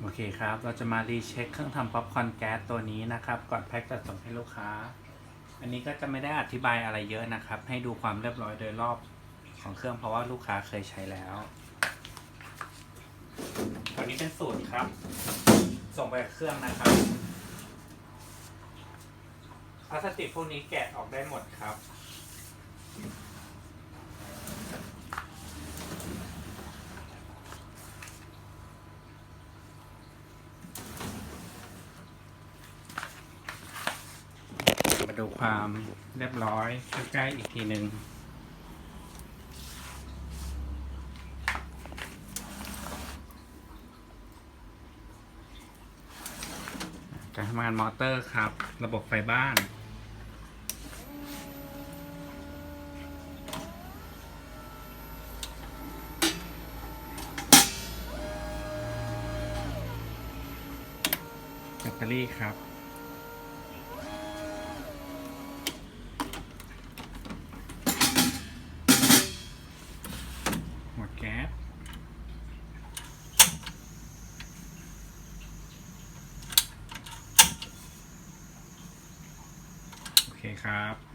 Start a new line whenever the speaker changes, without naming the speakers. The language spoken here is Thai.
โอเคครับ เราจะมารีเช็คเครื่องทำป๊อปคอร์นแก๊สตัวนี้นะครับ ก่อนแพ็คจะส่งให้ลูกค้า อันนี้ก็จะไม่ได้อธิบายอะไรเยอะนะครับ ให้ดูความเรียบร้อยโดยรอบของเครื่องเพราะว่าลูกค้าเคยใช้แล้ว ตัวนี้เป็นสูตรครับ ส่งไปกับเครื่องนะครับ พลาสติกพวกนี้แกะออกได้หมดครับ ดูความเรียบร้อยใกล้ๆอีกทีหนึ่งการทำงานมอเตอร์ครับ ระบบไฟบ้านแบตเตอรี่ครับ แก๊สโอเคครับ